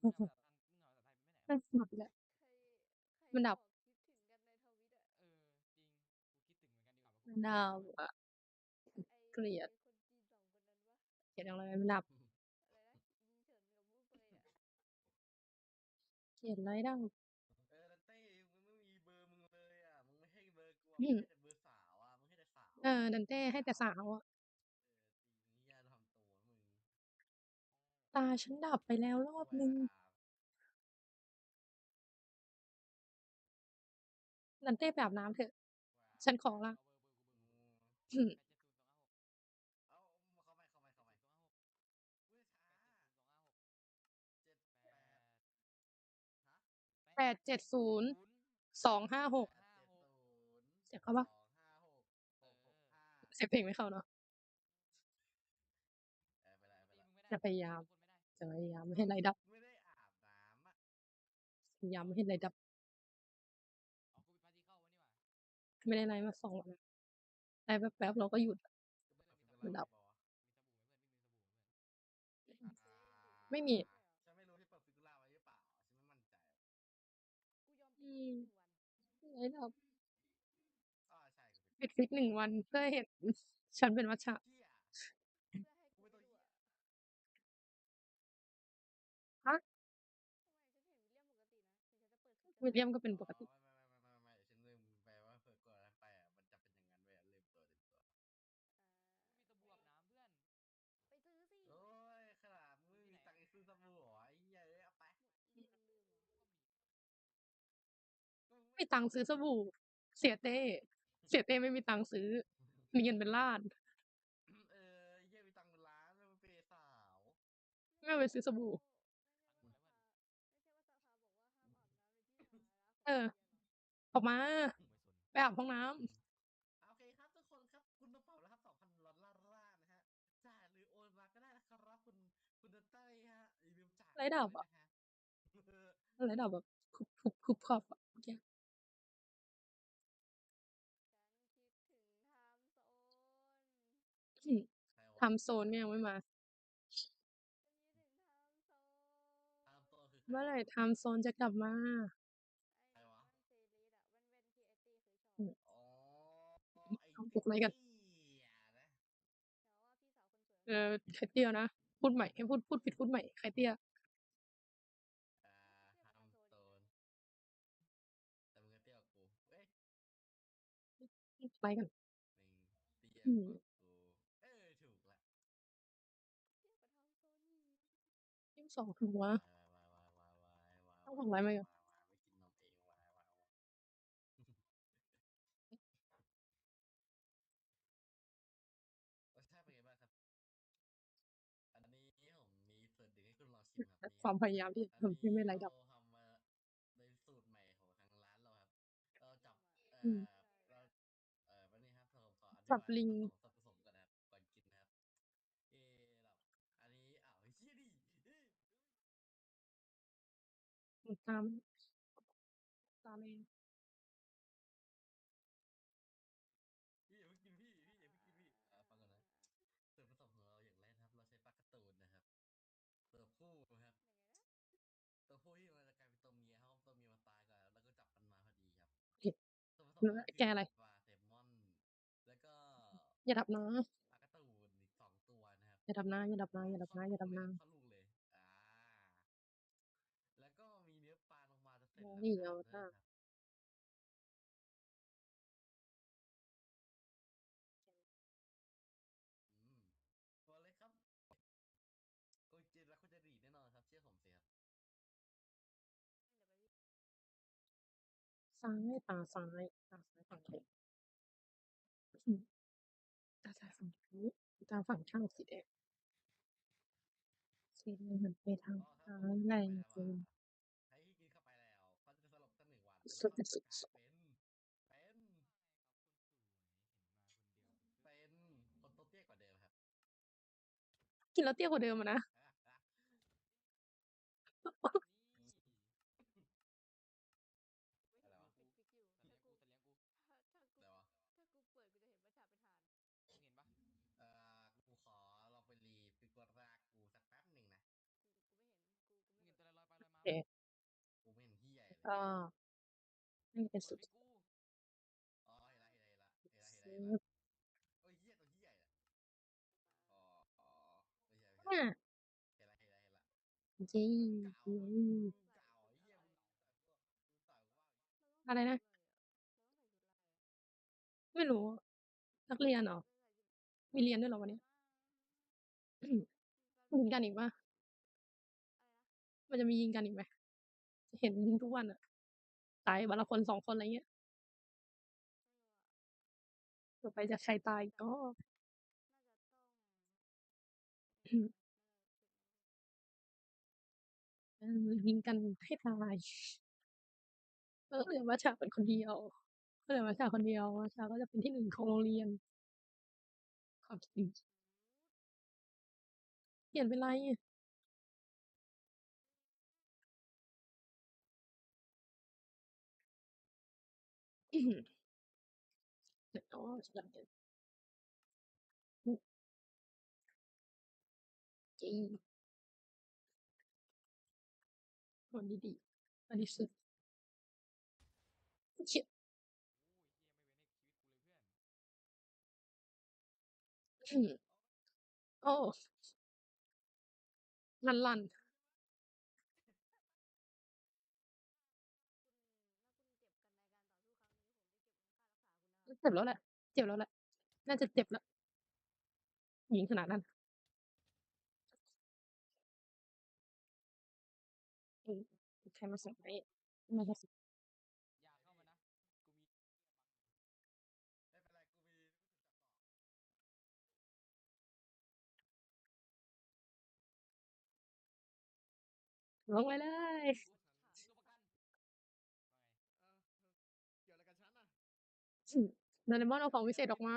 โอ้โหนั่นหมดแล้วมันดับ มันดับอะเกลียด เกลียดอะไรมันดับ เกลียดอะไรดังเออแล้วเต้มึงไม่มีเบอร์มึงเลยอะมึงไม่ให้เบอร์กูอือะมมึงให้แต่เบอร์สาวอะมึงให้แต่สาวเออดันเต้ให้แต่สาวอะ จริงนี่ยาทำตัวมึง ตาฉันดับไปแล้วรอบนึงดันเต้ไปอาบน้ำเถอะ ฉันขอละอืมเอาเข้าไปเข้าไปเข้าไปเว้ยช้าเจ็ดแปดฮะแปดเจ็ดศูนย์สองห้าหกแปดเจ็ดศูนย์เสียบเข้าปะสองห้าหกหกหกห้าเสียบเพลงไม่เข้าเนาะเออไปเลยไปเลยจะพยายาม จะพยายามไม่ให้ไรดับ ไม่ได้อาบน้ำอะพยายามไม่ให้ไรดับไม่ได้ไรมาสองวันแล้วได้แป๊บๆเราก็หยุดมันดับ ไม่มี ฉันไม่รู้ที่เปิดฟิกูล่าไว้หรือเปล่าฉันไม่มั่นใจอืมไรดับอ๋อใช่กูปิดฟิกหนึ่งวันเพื่อเห็น ฉันเป็นวัชชะเฮียกูไม่ต้องเฮีย ฮะวิลเลียมก็เป็นปกติอ๋อไม่ไม่ไม่ไม่ไม่ฉันลืมไปว่าเปิดกดอะไรไปอะมันจะเป็นอย่างนั้นเว้ยลืมตัวลืมตัวโอ้ยขนาดมึงไม่มีตังค์ซื้อสบู่เหรอไอ้เหี้ยเอ้ยเอาไปก็มึงไม่มีตังค์ซื้อสบู่ เสียเต้ เสียเต้ไม่มีตังค์ซื้อ มีเงินเป็นล้านเออเหี้ยมีตังค์เป็นล้านแล้วมันเปย์สาว ไม่เอาไปซื้อสบู่ เออ ออกมา ไปอาบห้องน้ำโอเคครับทุกคนครับคุณมาเป่าแล้วครับสองพันดอลลาร์ล่านะฮะจ่ายหรือโอนมาก็ได้นะครับคุณคุณเต้ยฮะอย่าลืมจ่ายไรดับอะด้วยนะฮะอะไรดับแบบคุบคุบคุบขอบอะเมื่อกี้อืมใครวะทำโซนก็ยังไม่มาตามตัวคือใครเมื่อไหร่วะทำโซนจะกลับมา ใครวะ อืม อ๋อ เอาปลุกอะไรกันเหี้ยนะเออใครเตี้ยนะ พูดใหม่ให้พูดพูดผิดพูดใหม่ใครเตี้ยอ่าทำโซนแต่มึงก็เตี้ยกว่ากูเอ้ยไปกันมึงเตี้ยอืมกว่ากูเออถูกละยี่สิบสองถึงวะวายวายวายวายวายต้องส่งไลน์มาก่อนวายวายไม่กินนมเองวายวายวายรสชาติเป็นไงบ้างครับ อันนี้ผมมีส่วนดึงให้คุณลองชิม ครับนี่ความพยายามที่จะทำให้ไม่ไรดับ เราทำมาในสูตรใหม่ของทางร้านเราครับ เราจับเอ่อืมอเราเอ่อวันนี้ครับผมขออธิจับบายลิงผสมส่วนผสมก่อนนะครับก่อนกินนะครับ เออแบบอันนี้อ้าวเฮียดิเอ้ยตาม ตามเอง นผสมของเราคืแกอะไรปลาแซลมอนแล้วก็อย่าดับนะปลาการ์ตูนอีกสองตัวนะครับอย่าดับนะอย่าดับนะอย่าดับนะอย่าดับนะเข้าลูกเลยอ่าแล้วก็มีเนื้อปลาลงมาจะเสร็จโอ้แล้วนี่ครัเอา ซ้าย ตาซ้าย ตาซ้ายฝั่งไหนอืมตาซ้ายฝั่งนี้ตาฝั่งข้างสีแดงสีแดงเหมือนไปทางอ๋อครับซ้าผมยจะแรบอกงให้นะเกินว่าให้กินเข้าไปแล้วเขาจะสลบตั้งหนึ่งวันสุดแล้วสุดก็สุดกลายเป็นเป็นเป็นคนตัวเตี้ยกว่าเดิมครับ กินแล้วเตี้ยกว่าเดิมอะนะ อะไรวะอะไรวะเอ่อกูขอลองไปรีฟิกวาร่ากูสักแป๊บหนึ่งนะ อ่านี่เป็นกสุดดไม่กูอ๋อเห็นละเห็นละเห็นละเห็นละเซเห็นละเห็นละฟโอ้ยเหี้ยตัวเหี้ยเนี่ยอ๋ออ๋อไม่ใช่ไม่เนี่ใช่ยเห็นละเห็นละเห็นละจริงเก่าอืมเก่าไอ้เหี้ยมึงต่อยพวกมึงต่อยว่าอะไรนะ ไม่รู้ นักเรียนเหรอ มีเรียนด้วยเหรอวันนี้ยิงกันอีกปะมันจะมียิงกันอีกไหมจะ เห็นยิงทุกวันอะ ตายวันละคนสองคนอะไรเงี้ย ต่อไปจะใครตายก็เออ ยิงกันให้ตายเออเหลือวัชชาเป็นคนเดียวเหลือวัชชาคนเดียววัชชาก็จะเป็นที่หนึ่งของโรงเรียน ความจริงเปลี่ยนเป็นไร อื้อหืออ๋อฉลาดเกินจริงคนดีๆบริสุทธิ์เฉียดอื้อหือโอ้ ลันลันเจ็บแล้วแหละ เจ็บแล้วแหละ น่าจะเจ็บแล้วยิงขนาดนั้นอืมใครมาส่งให้น่าส่งอย่าเขามานะกูมีไม่เป็นไรมีกูถูกจับต่อลงไปเลยตัวประกันว่าไงเออเกี่ยวอะไรกับฉันน่ะอืม โดเรมอนเอาของวิเศษออกมา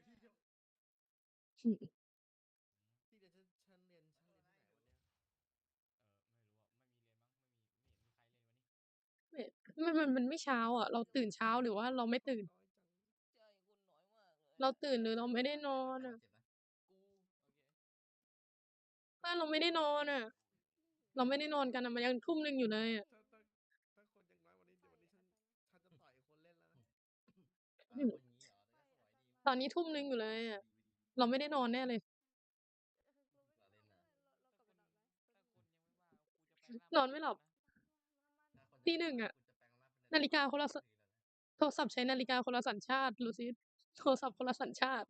ฉันเดี๋ยวแค่พี่เดี๋ยวอืมที่เดี๋ยวฉันฉันเรียนฉันเรียนที่ไหนวันเนี้ยเออไม่รู้อะไม่มีเรียนมั้งไม่มีไม่เห็นมีใครเล่นวันนี้มันมันมันไม่เช้า อะ เราตื่นเช้าหรือว่าเราไม่ตื่นน้อยจังใช่คนน้อยมากเลยเราตื่นหรือเราไม่ได้นอนอะเจ็บนะกูโอเคเพื่อนเราไม่ได้นอนอะ เราไม่ได้นอนกันอะมันยังทุ่มหนึ่งอยู่เลยอะ ตอนนี้ทุ่มหนึ่งอยู่เลยอะเราไม่ได้นอนแน่เลย นอนไม่หลับตีหนึ่งอะนาฬิกาคนละโทรศัพท์ใช้นาฬิกาคนละสัญชาติรู้สิโทรศัพท์คนละสัญชาติ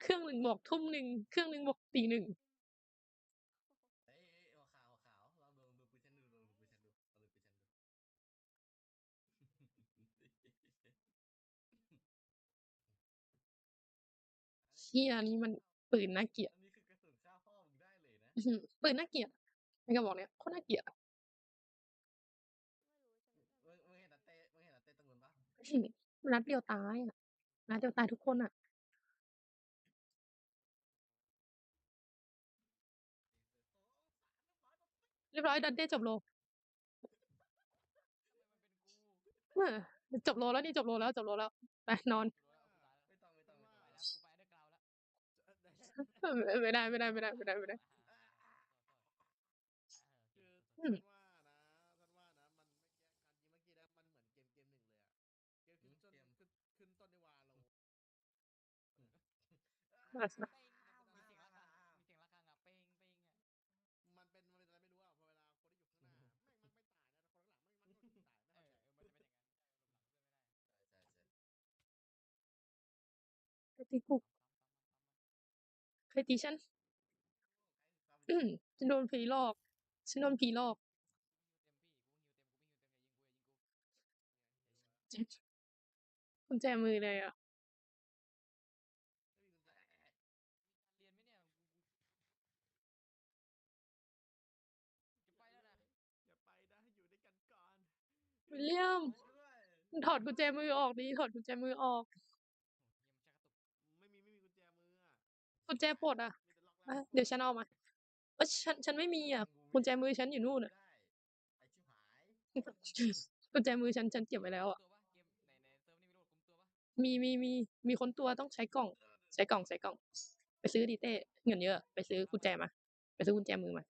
เครื่องหนึ่งบอกทุ่มหนึ่งเครื่องหนึ่งบอกตีหนึ่ง เอ้ยเอ้ยหัวขาวหัวขาวลองดูลองดูปืนฉันดูลองดูปืนฉันดูลองดูปืนฉันดู เชี่ยนี่มันปืนน่าเกลียดอันนี้คือกระสุนฆ่าพ่อมึงได้เลยนะ อื้อหือปืนน่าเกลียดไอ้กระบอกเนี้ยโคตรน่าเกลียดอะมึงมึงเห็นนัตเต้มึงเห็นนัตเต้ตรงนู้นปะอื้อหือนัดเดียวตายอะนัดเดียวตายทุกคนอะเรียบร้อยดันเด้จบโลเออจบโลแล้วนี่จบโลแล้วจบโลแล้วไปนอน ไม่ต้องไม่ต้องไม่ต้องกูไปได้กราวแล้ว เออ ไม่ได้ไม่ได้ไม่ได้ไม่ได้ไม่ได้ คืออืมฉันว่านะฉันว่านะ มันเมื่อกี้การยิงเมื่อกี้นะมันเหมือนเกมเกมหนึ่งเลยอะเกมขึ้นต้นขึ้นขึ้นต้นในวาโลมาซะมีเสียงระฆังมีเสียงระฆังอะเป้งเป้งอะมันเป็นมันเป็นอะไรไม่รู้อะพอเวลาคนที่อยู่ข้างหน้าแม่งมันไม่ตายนะแต่คนข้างหลังแม่งมันก็ยิงตายไม่เอเข้าอใจ เออมันจะเป็นอย่างนั้นใช่ใช่ใช่ใครตีกูใครตีฉันอืมฉันโดนผีหลอก ฉันโดนผีหลอกกุญแจมือเลยอะไม่มีกุญแจเรียนไหมเนี่ยกูจะไปแล้วนะอย่าไปนะให้อยู่ด้วยกันก่อนวิลเลียมด้วยมึงถอดกุญแจมือออกดิถอดกุญแจมือออก ไม่มีไม่มีกุญแจมืออะ กุญแจปลดอะมีแต่ล็อกอะแล้วเดี๋ยวฉันเอามาเอยฉันฉันไม่มีอะกุญแจมือฉันอยู่นู่นอะได้ไอชิบหายกุญแจมือฉันฉันเก็บไว้แล้วอะตัวปะเกมไหนไหนเซิร์ฟนี่ไม่รู้คุมตัวปะมีมีมีมีคนตัวต้องใช้กล่อง ใช้กล่องใช้กล่อง ไปซื้อดิเต้เงินเยอะไปซื้อกุญแจมา ไปซื้อกุญแจมือมา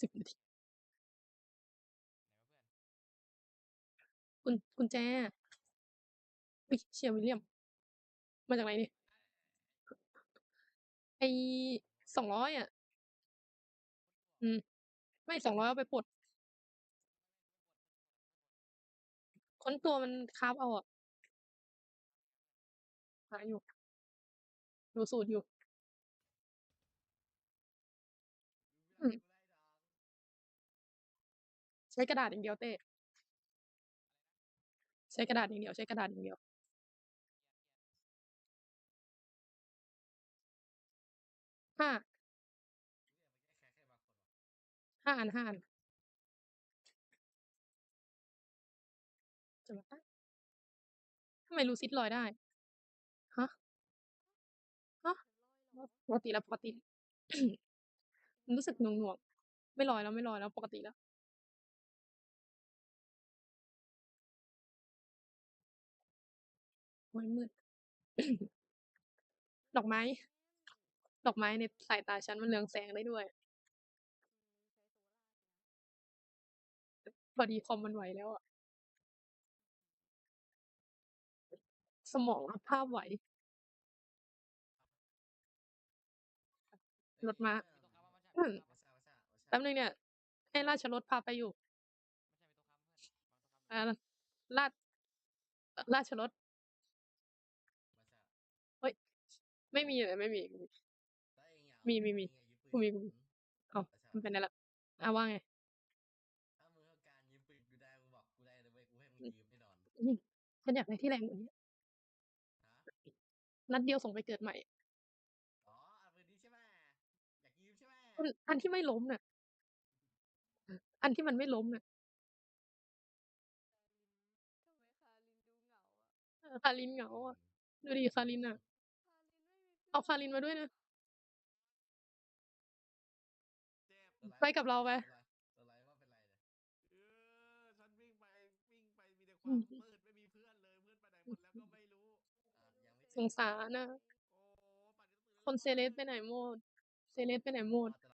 สิบนาทีกุญกุญแจอุ๊ยเชียร์วิลเลียม มาจากไหนนี่ไอสองร้อยอะ อืม ไม่สองร้อยเอาไปปลดค้นตัวมันคราฟเอาอะหาอยู่ ดูสูตรอยู่ อืม ใช้กระดาษอย่างเดียวเต้ใช้กระดาษอย่างเดียว ใช้กระดาษอย่างเดียว ห้า ห้าอันห้าอันจะมาทำไมลูซิดลอยได้ ฮะ ฮะปกติแล้วปกติ รู้สึกหน่วงหน่วง ไม่ลอยแล้วไม่ลอยแล้วปกติแล้ว โอ้ยมืด ดอกไม้ ดอกไม้ในสายตาฉันมันเรืองแสงได้ด้วย พอดีคอมมันไหวแล้วอะสมองรับภาพไหว รถม้าอืมแป๊บนึงเนี่ย ให้ราชรถพาไปอยู่อ่าราชราชรถ เฮ้ย ไม่มีเลยไม่มีไม่มี มีมีมีกูมีกูมีเอ้ามันเป็นอะไรล่ะอะว่าไง ถ้ามึงต้องการยืมปืนกูได้มึงบอกกูได้เลยเว้ยกูให้มึงยืมแน่นอนอืมฉันอยากได้ที่แรงกว่านี้ฮะนัดเดียวส่งไปเกิดใหม่ อ๋อเอาปืนนี้ใช่ไหมอยากยืมใช่ไหมอันอันที่ไม่ล้มน่ะ อันที่มันไม่ล้มน่ะเออคารินเหงาอะ ดูดิคารินอะ เอาคารินมาด้วยนะเจ็บตัวร้ายไปกับเราไปตัวร้ายว่าเป็นไรเนี่ยเออฉันวิ่งไปวิ่งไปมีแต่คอืวามมมืดไม่มีเพื่อนเลยเพื่อนไปไหนหมดแล้วก็ไม่รู้อะยังไม่สงสารนะ โอ้ปั่นจะตื่นคนเซเลสไปไหนหมด เซเลสไปไหนหมดแต่